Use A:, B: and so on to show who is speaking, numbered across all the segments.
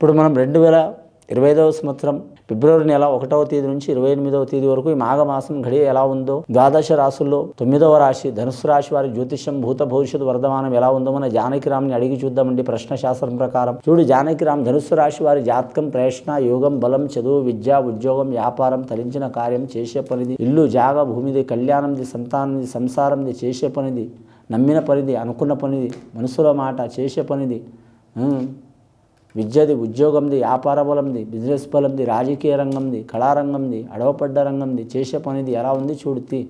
A: ఇప్పుడు మనం రెండు వేల ఇరవై ఐదవ సంవత్సరం ఫిబ్రవరి నెల ఒకటవ తేదీ నుంచి ఇరవై ఎనిమిదవ తేదీ వరకు ఈ మాఘమాసం గడియ ఎలా ఉందో ద్వాదశ రాశుల్లో తొమ్మిదవ రాశి ధనుసు రాశి వారి జ్యోతిష్యం భూత భవిష్యత్తు వర్ధమానం ఎలా ఉందో మన జానకిరామ్ని అడిగి చూద్దామండి ప్రశ్న శాస్త్రం ప్రకారం. చూడు జానకిరామ్ ధనుసు రాశి వారి జాతకం ప్రేషణ యోగం బలం చదువు విద్య ఉద్యోగం వ్యాపారం తలించిన కార్యం చేసే పనిది ఇల్లు జాగ భూమిది కళ్యాణంది సంతానంది సంసారంది చేసే పనిది నమ్మిన పనిది అనుకున్న పనిది మనసులో మాట చేసే పనిది విద్యది ఉద్యోగంది వ్యాపార బలంది బిజినెస్ బలంది రాజకీయ రంగంది కళారంగంది అడవపడ్డ రంగంది చేసే పనిది ఎలా ఉంది చూడుతి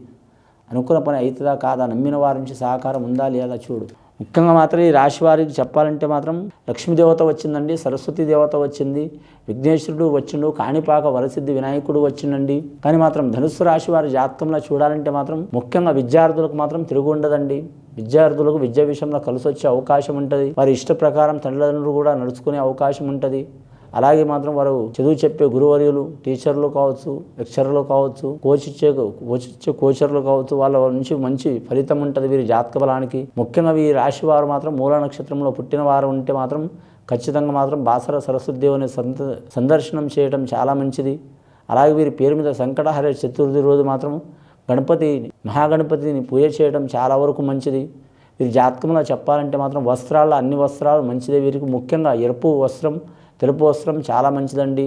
A: అనుకున్న పని అవుతుందా కాదా? నమ్మిన వారి నుంచి సహకారం ఉందా లేదా చూడు. ముఖ్యంగా మాత్రం ఈ రాశి వారికి చెప్పాలంటే మాత్రం లక్ష్మీదేవత వచ్చిందండి సరస్వతి దేవత వచ్చింది విఘ్నేశ్వరుడు వచ్చిండు కాణిపాక వరసిద్ధి వినాయకుడు వచ్చిండండి. కానీ మాత్రం ధనుస్సు రాశి వారి జాతకంలో చూడాలంటే మాత్రం ముఖ్యంగా విద్యార్థులకు మాత్రం తిరుగు ఉండదండి. విద్యార్థులకు విద్య విషయంలో కలిసి వచ్చే అవకాశం ఉంటుంది. వారి ఇష్ట ప్రకారం తల్లిదండ్రులు కూడా నడుచుకునే అవకాశం ఉంటుంది. అలాగే మాత్రం వారు చదువు చెప్పే గురువర్యులు టీచర్లు కావచ్చు లెక్చరర్లు కావచ్చు కోచ్ ఇచ్చే కోచ్ ఇచ్చే కోచర్లు కావచ్చు వాళ్ళ నుంచి మంచి ఫలితం ఉంటుంది వీరి జాతక బలానికి. ముఖ్యంగా వీరి రాశి వారు మాత్రం మూల నక్షత్రంలో పుట్టిన వారు ఉంటే మాత్రం ఖచ్చితంగా మాత్రం బాసర సరస్వతి దేవుని సందర్శనం చేయడం చాలా మంచిది. అలాగే వీరి పేరు మీద సంకటహర చతుర్థి రోజు మాత్రం గణపతి మహాగణపతిని పూజ చేయడం చాలా వరకు మంచిది. వీరి జాతకంలో చెప్పాలంటే మాత్రం వస్త్రాలు అన్ని వస్త్రాలు మంచిదే. వీరికి ముఖ్యంగా ఎరుపు వస్త్రం తెలుపు వస్త్రం చాలా మంచిదండి.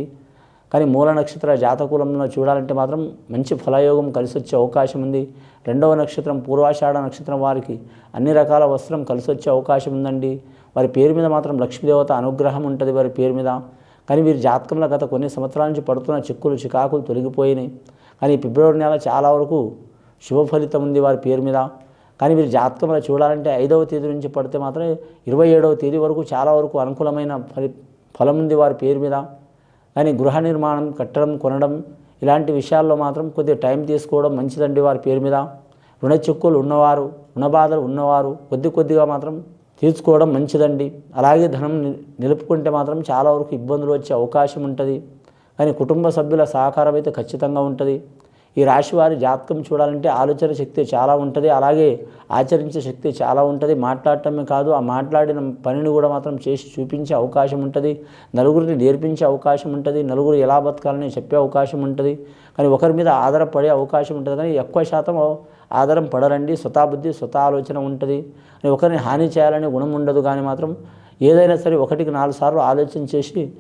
A: కానీ మూల నక్షత్ర జాతకులంలో చూడాలంటే మాత్రం మంచి ఫలయోగం కలిసి వచ్చే అవకాశం ఉంది. రెండవ నక్షత్రం పూర్వాషాఢ నక్షత్రం వారికి అన్ని రకాల వస్త్రం కలిసి వచ్చే అవకాశం ఉందండి. వారి పేరు మీద మాత్రం లక్ష్మీదేవత అనుగ్రహం ఉంటుంది వారి పేరు మీద. కానీ వీరి జాతకంలో గత కొన్ని సంవత్సరాల నుంచి పడుతున్న చిక్కులు చికాకులు తొలగిపోయినాయి. కానీ ఫిబ్రవరి నెల చాలా వరకు శుభ ఫలితం ఉంది వారి పేరు మీద. కానీ వీరి జాతకంలో చూడాలంటే ఐదవ తేదీ నుంచి పడితే మాత్రం ఇరవై ఏడవ తేదీ వరకు చాలా వరకు అనుకూలమైన ఫలి పొలం ఉంది వారి పేరు మీద. కానీ గృహ నిర్మాణం కట్టడం కొనడం ఇలాంటి విషయాల్లో మాత్రం కొద్దిగా టైం తీసుకోవడం మంచిదండి వారి పేరు మీద. రుణ చిక్కులు ఉన్నవారు రుణ బాధలు ఉన్నవారు కొద్ది కొద్దిగా మాత్రం తీర్చుకోవడం మంచిదండి. అలాగే ధనం నిలుపుకుంటే మాత్రం చాలా వరకు ఇబ్బందులు వచ్చే అవకాశం ఉంటుంది. కానీ కుటుంబ సభ్యుల సహకారం అయితే ఖచ్చితంగా ఉంటుంది. ఈ రాశి వారి జాతకం చూడాలంటే ఆలోచన శక్తి చాలా ఉంటుంది. అలాగే ఆచరించే శక్తి చాలా ఉంటుంది. మాట్లాడటమే కాదు ఆ మాట్లాడిన పనిని కూడా మాత్రం చేసి చూపించే అవకాశం ఉంటుంది. నలుగురిని నేర్పించే అవకాశం ఉంటుంది. నలుగురు ఎలా బతకాలని చెప్పే అవకాశం ఉంటుంది. కానీ ఒకరి మీద ఆధారపడే అవకాశం ఉంటుంది. కానీ ఎక్కువ శాతం ఆధారం పడరండి. స్వతాబుద్ధి స్వత ఆలోచన ఉంటుంది. ఒకరిని హాని చేయాలనే గుణం ఉండదు. కానీ మాత్రం ఏదైనా సరే ఒకటికి నాలుగు సార్లు ఆలోచన చేసి